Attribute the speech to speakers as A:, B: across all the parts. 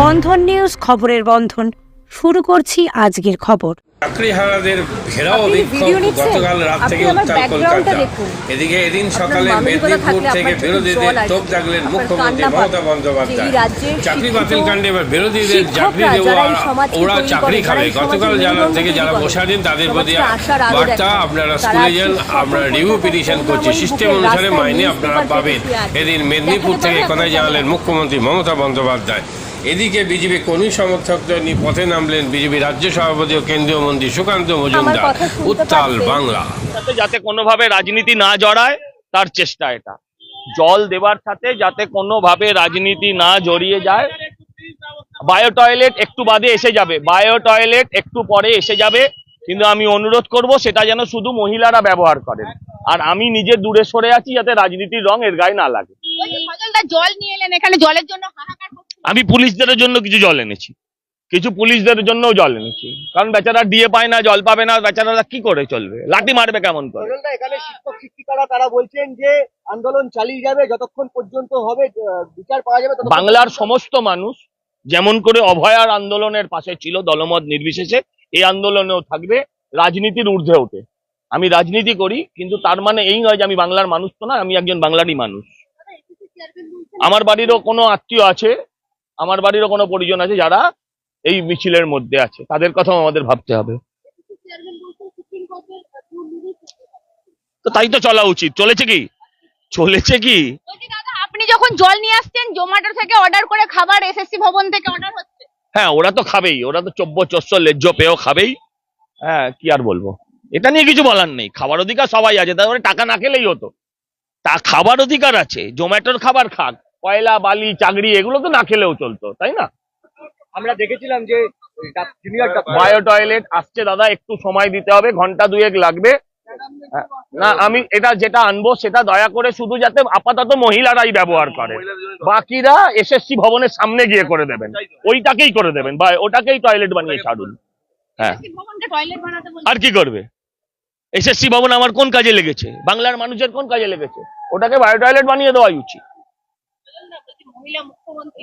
A: বন্ধন news খবরের বন্ধন। শুরু করছি আজকের খবর।
B: ঘেরাও বিক্ষোভ গতকাল রাত থেকে উত্তাল কলকাতা। এদিকে এদিন সকালে মেদিনীপুর থেকে বিরোধীদের তোপ
C: আপনার
B: মুখ্যমন্ত্রী মমতা বন্দ্যোপাধ্যায়। চাকরি বাতিল কাণ্ডে এবার বিরোধীদের চাকরি
C: সমাজকে
B: ওরা চাকরি খাবে। গতকাল যারা থেকে যারা
C: তৈরি
B: বসাদিন তাদের প্রতি বার্তা আপনারা স্কুলে যান আমরা রিভিউ পিটিশন করছি। সিস্টেম অনুসারে মাইনে আপনারা পাবেন। এদিন মেদিনীপুর থেকে
C: পারে
B: কথা জানালেন মুখ্যমন্ত্রী মমতা বন্দ্যোপাধ্যায়। এদিকে বিজেপি কর্মী সমর্থকদের নিয়ে পথে নামলেন বিজেপি রাজ্য সভাপতি ও কেন্দ্রীয় মন্ত্রী সুকান্ত মজুমদার। উত্তাল বাংলা।
D: যাতে কোনোভাবে রাজনীতি না জড়ায় তার চেষ্টা এটা। জল দেবার সাথে যাতে কোনোভাবে রাজনীতি না জড়িয়ে যায় বায়ো টয়লেট একটু বাদে এসে যাবে। বায়ো টয়লেট একটু পরে এসে যাবে। কিন্তু আমি অনুরোধ করব সেটা যেন শুধু মহিলারা ব্যবহার করেন। আর আমি নিজে দূরে সরে আছি যাতে রাজনীতির রং এর গায়ে না লাগে।
E: জল নিয়ে এলেন এখানে জলের জন্য
D: আমি পুলিশদের জন্য কিছু জল এনেছি। কিছু পুলিশদের জন্যও জল এনেছি। কারণ বেচারা ডিএ পায় না জল পাবে না বেচারারা কি করে চলবে? লাঠি মারবে কেমন করে?
F: এখানে শিক্ষক শিক্ষিকারা তারা বলছেন যে আন্দোলন চালিয়ে যাবে যতক্ষণ পর্যন্ত হবে আহ, বিচার পাওয়া যাবে ততক্ষণ
D: বাংলার সমস্ত মানুষ যেমন করে অভয়ার আন্দোলনের পাশে ছিল দলমত নির্বিশেষে এই আন্দোলনেও থাকবে রাজনীতির ঊর্ধ্বে ওঠে। আমি রাজনীতি করি কিন্তু তার মানে এই নয় যে আমি বাংলার মানুষ তো না আমি একজন বাংলারই মানুষ। আমার বাড়িরও কোনো আত্মীয় আছে আমার বাড়িরও কোনো পরিজন আছে যারা এই মিছিলের মধ্যে আছে। তাদের কথাও আমাদের ভাবতে হবে। তো তাই তো চলা উচিত। চলেছে কি? চলেছে কি?
E: দাদা আপনি যখন জল নিয়ে আসছেন জোম্যাটো থেকে অর্ডার করে খাবার এসএসসি ভবন থেকে অর্ডার হচ্ছে।
D: হ্যাঁ ওরা তো খাবেই। ওরা তো চব্য চস্য লেজ্জ পেয়েও খাবেই। হ্যাঁ কি আর বলব? এটা নিয়ে কিছু বলার নেই। খাবার অধিকার সবাই আছে। তারপরে টাকা না খেলেই হতো। তা খাবার অধিকার আছে। জোম্যাটোর খাবার খাক। কয়লা বালি চাকরি এগুলো তো না খেলেও চলতো তাই না?
F: আমরা দেখেছিলাম যে
D: বায়ো টয়লেট আসছে দাদা একটু সময় দিতে হবে ঘণ্টা দুয়েক লাগবে। হ্যাঁ, না আমি এটা যেটা আনব সেটা দয়া করে শুধু যাতে আপাতত মহিলারাই ব্যবহার করে। বাকিরা এসএসসি ভবনের সামনে গিয়ে করে দেবেন। ওইটাকেই করে দেবেন বা ওটাকেই টয়লেট বানিয়ে ছাড়ুন। হ্যাঁ। আর কি করবে? এসএসসি ভবন আমার কোন কাজে লেগেছে? বাংলার মানুষের কোন কাজে লেগেছে? ওটাকে বায়ো টয়লেট বানিয়ে দেওয়াই উচিত।
E: মহিলা মুখ্যমন্ত্রী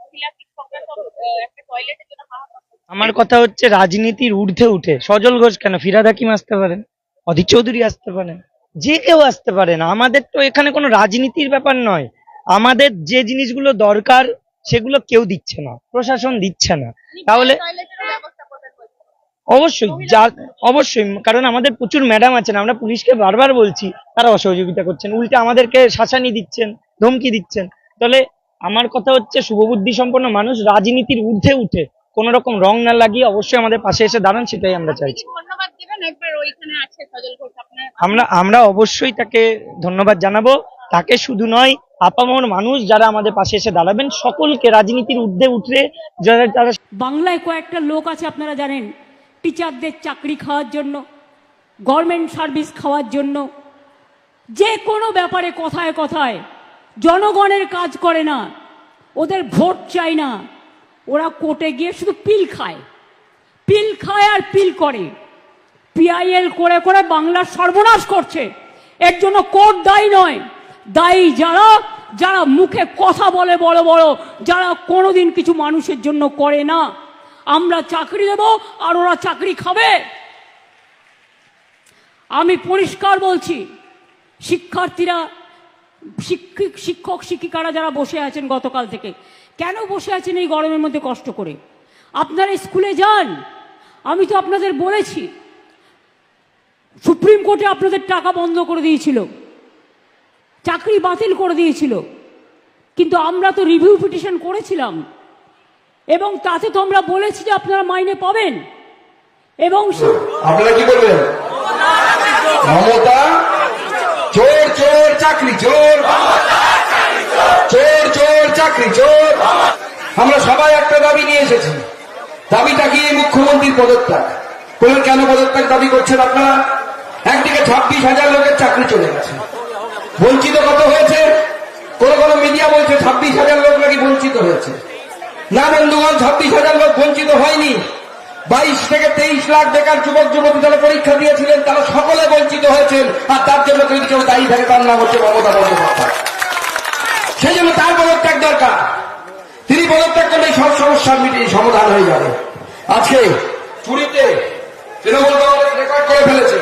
E: মহিলা শিক্ষকরা সব একটা টয়লেটের জন্য
G: আমার কথা হচ্ছে রাজনীতির ঊর্ধ্বে উঠে সজল ঘোষ কেন? ফিরাদ হাকিম আসতে পারেন? অধীর চৌধুরী আসতে পারেন? যে কেউ আসতে পারে না। আমাদের তো এখানে কোনো রাজনীতির ব্যাপার নয়। আমাদের যে জিনিসগুলো দরকার সেগুলো কেউ দিচ্ছে না প্রশাসন দিচ্ছে না। তাহলে। অবশ্যই যা অবশ্যই কারণ আমাদের প্রচুর ম্যাডাম আছেন। আমরা পুলিশকে বারবার বলছি তারা অসহযোগিতা করছেন। উল্টে আমাদেরকে শাসানি দিচ্ছেন ধমকি দিচ্ছেন। তাহলে আমার কথা হচ্ছে শুভবুদ্ধি সম্পন্ন মানুষ রাজনীতির ঊর্ধ্বে উঠে কোন রকম রং না লাগিয়ে অবশ্যই আমাদের পাশে এসে দাঁড়ান সেটাই আমরা চাইছি।
E: কি ধন্যবাদ দেবেন? একবার ওইখানে আছে সজল ঘোষ আপনার
G: আমরা আমরা অবশ্যই তাকে ধন্যবাদ জানাব। তাকে শুধু নয় আপামর মানুষ যারা আমাদের পাশে এসে দাঁড়াবেন সকলকে রাজনীতির ঊর্ধ্বে উঠে যারা যারা
H: বাংলায় কয়েকটা লোক আছে আপনারা জানেন টিচারদের চাকরি খাওয়ার জন্য গভর্নমেন্ট সার্ভিস খাওয়ার জন্য যে কোনো ব্যাপারে কথায় কথায় জনগণের কাজ করে না। ওদের ভোট চাই না। ওরা কোর্টে গিয়ে শুধু পিল খায়। পিল খায় আর পিল করে। পিআইএল করে করে বাংলার সর্বনাশ করছে। এর জন্য কোর্ট দায়ী নয়। দায়ী যারা যারা মুখে কথা বলে বড় বড়, যারা কোনোদিন কিছু মানুষের জন্য করে না। আমরা চাকরি দেব আর ওরা চাকরি খাবে। আমি পরিষ্কার বলছি, শিক্ষার্থীরা শিক্ষিক শিক্ষক, শিক্ষিকারা যারা বসে আছেন গতকাল থেকে, কেন বসে আছেন এই গরমের মধ্যে কষ্ট করে? আপনারা স্কুলে যান। আমি তো আপনাদের বলেছি, সুপ্রিম কোর্টে আপনাদের টাকা বন্ধ করে দিয়েছিল, চাকরি বাতিল করে দিয়েছিল, কিন্তু আমরা তো রিভিউ পিটিশন করেছিলাম, এবং তাতে তো আমরা বলেছি যে আপনারা মাইনে পাবেন, এবং
I: আপনারা কি বলবেন মমতা চোর চোর, চাকরি, চোর। চোর চোর, চাকরি, চোর। আমরা সবাই একটা দাবি নিয়ে এসেছি। দাবিটা কি মুখ্যমন্ত্রীর পদত্যাগ? বলবেন কেন পদত্যাগ দাবি করছেন আপনারা? একদিকে ছাব্বিশ হাজার লোকের চাকরি চলে গেছে। বঞ্চিত কত হয়েছে? কোন কোন মিডিয়া বলছে ছাব্বিশ হাজার লোক নাকি বঞ্চিত হয়েছে। না বন্ধুগণ ছাব্বিশ হাজার লোক বঞ্চিত হয়নি। বাইশ থেকে তেইশ লাখ বেকার যুবক, যুবতী যারা পরীক্ষা দিয়েছিলেন, তারা সকলে বঞ্চিত হয়েছেন, আর তার জন্য যদি কেউ দায়ী থাকে তার নাম হচ্ছে মমতা বন্দ্যোপাধ্যায়। সেই জন্য তার পদত্যাগ দরকার। তিনি পদত্যাগ করলেই সব সমস্যার মিটিয়ে সমাধান হয়ে যাবে। আজকে চুরিতে তৃণমূল কংগ্রেস রেকর্ড করে ফেলেছে।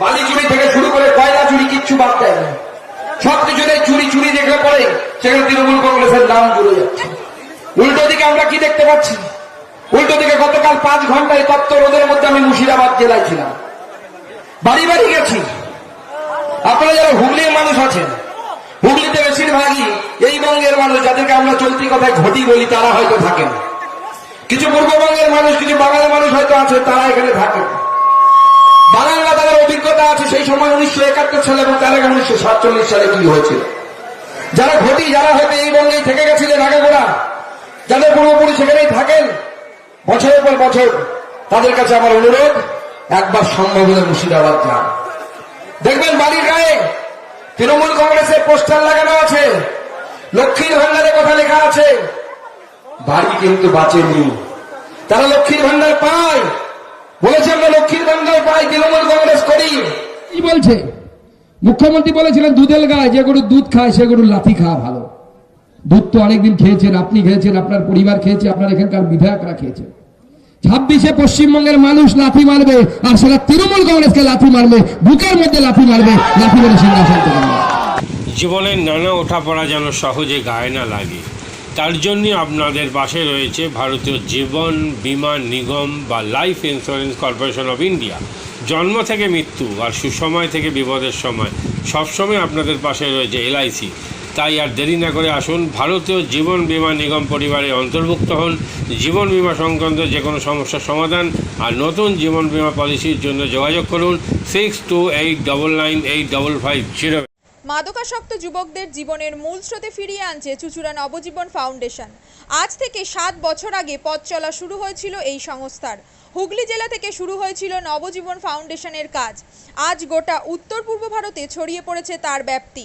I: বালি চুরি থেকে শুরু করে কয়লা চুরি কিচ্ছু বাদ দেয়নি সব কিছুতে চুরি চুরি দেখলে পরে সেখানে তৃণমূল কংগ্রেসের নাম জুড়ে যাচ্ছে। উল্টো দিকে আমরা কি দেখতে পাচ্ছি? উল্টো দিকে গতকাল পাঁচ ঘন্টায় তত্ত্ব রোদের মধ্যে আমি মুর্শিদাবাদ জেলায় ছিলাম। বাড়ি বাড়ি গেছি। আপনারা যারা হুগলির মানুষ আছেন, হুগলিতে বেশিরভাগই এই বঙ্গের মানুষ যাদেরকে আমরা চলতি কথায় ঘটি বলি, তারা হয়তো থাকেন। কিছু পূর্ববঙ্গের মানুষ, কিছু বাঙালি মানুষ হয়তো আছে তারা এখানে থাকেন। বাঙালিরা তাদের অভিজ্ঞতা আছে, সেই সময় উনিশশো একাত্তর সালে এবং তার আগে উনিশশো সাতচল্লিশ সালে কি হয়েছিল? যারা ঘটি, যারা হয়তো এই বঙ্গেই থেকে গেছিলেন আগে গোড়া যাদের পূর্বপুরুষ সেখানেই থাকেন বছরের পর বছর তাদের কাছে আমার অনুরোধ, একবার সম্ভব হলে মুর্শিদাবাদ যান। দেখবেন বাড়ির গায়ে তৃণমূল কংগ্রেসের পোস্টার লাগানো আছে, লক্ষ্মীর ভান্ডারের কথা লেখা আছে। বাড়ি কিন্তু বাঁচেনি। তারা লক্ষ্মীর ভান্ডার পায়। বলেছে, আমরা লক্ষ্মীর ভান্ডার পাই, তৃণমূল কংগ্রেস করি।
C: কি বলছে? মুখ্যমন্ত্রী বলেছিলেন দুধের গায়ে যে গরু দুধ খায়, সে গরু লাথি খাওয়া ভালো। দুধ তো অনেকদিন খেয়েছেন, আপনি খেয়েছেন, আপনার পরিবার খেয়েছে, আপনার এখানকার বিধায়করা খেয়েছেন। ছাব্বিশে পশ্চিমবঙ্গের মানুষ লাথি মারবে, আর সেটা তৃণমূল কংগ্রেসকে লাথি মারবে, বুকের মধ্যে লাথি মারবে, লাথি মেরে সিংহাসন।
B: জীবনের নানা ওঠাপড়া যেন সহজে গায়ে না লাগে। তার জন্যই আপনাদের পাশে রয়েছে ভারতীয় জীবন বীমা নিগম বা life insurance corporation of India. জন্ম থেকে মৃত্যু আর সুসময় থেকে বিপদের সময় সবসময় আপনাদের পাশে রয়েছে এলআইসি। তাই আর দেরি না করে আসুন। ভারতীয় জীবন বিমা নিগম পরিবারে অন্তর্ভুক্ত হন। জীবন বিমা সংক্রান্ত যে কোনো সমস্যার সমাধান আর নতুন জীবন বিমা পলিসির জন্য যোগাযোগ করুন six two eight double nine eight double five zero.
J: মাদকাসক্ত যুবকদের জীবনের মূল স্রোতে ফিরিয়ে আনছে চুচুড়া নবজীবন ফাউন্ডেশন। আজ থেকে সাত বছর আগে পথ চলা শুরু হয়েছিল এই সংস্থার। হুগলি জেলা থেকে শুরু হয়েছিল নবজীবন ফাউন্ডেশনের কাজ। আজ গোটা উত্তর পূর্ব ভারতে ছড়িয়ে পড়েছে তার ব্যাপ্তি।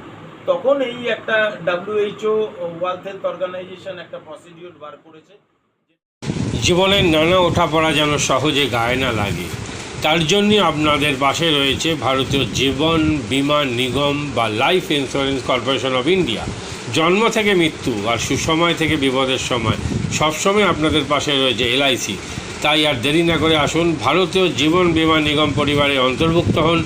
K: তখন এই একটা ডাব্লিউএইচও ওয়ার্ল্ড হেলথ অর্গানাইজেশন একটা প্রসিডিওর বার করেছে।
B: জীবনের নানা ওঠাপড়া যেন সহজে গায়ে না লাগে। তার জন্যই আপনাদের পাশে রয়েছে ভারতীয় জীবন বীমা নিগম বা life insurance corporation of India. জন্ম থেকে মৃত্যু আর সুসময় থেকে বিপদের সময়। সবসময় আপনাদের পাশে রয়েছে এলআইসি তাই আর দেরি না করে আসুন। ভারতীয় জীবন বিমা নিগম পরিবারে অন্তর্ভুক্ত হন।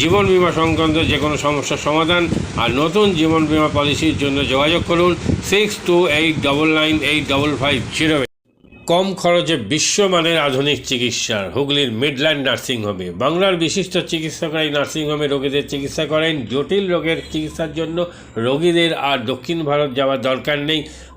B: জীবন বিমা সংক্রান্ত যে কোনো সমস্যার সমাধান আর নতুন জীবন বিমা পলিসির জন্য যোগাযোগ করুন six two eight double nine eight double five zero কম খরচে বিশ্বমানের আধুনিক চিকিৎসার হুগলির মিডল্যান্ড নার্সিংহোমে। বাংলার বিশিষ্ট চিকিৎসকরা এই নার্সিংহোমে রোগীদের চিকিৎসা করেন। জটিল রোগের চিকিৎসার জন্য রোগীদের আর দক্ষিণ ভারত যাওয়ার দরকার নেই।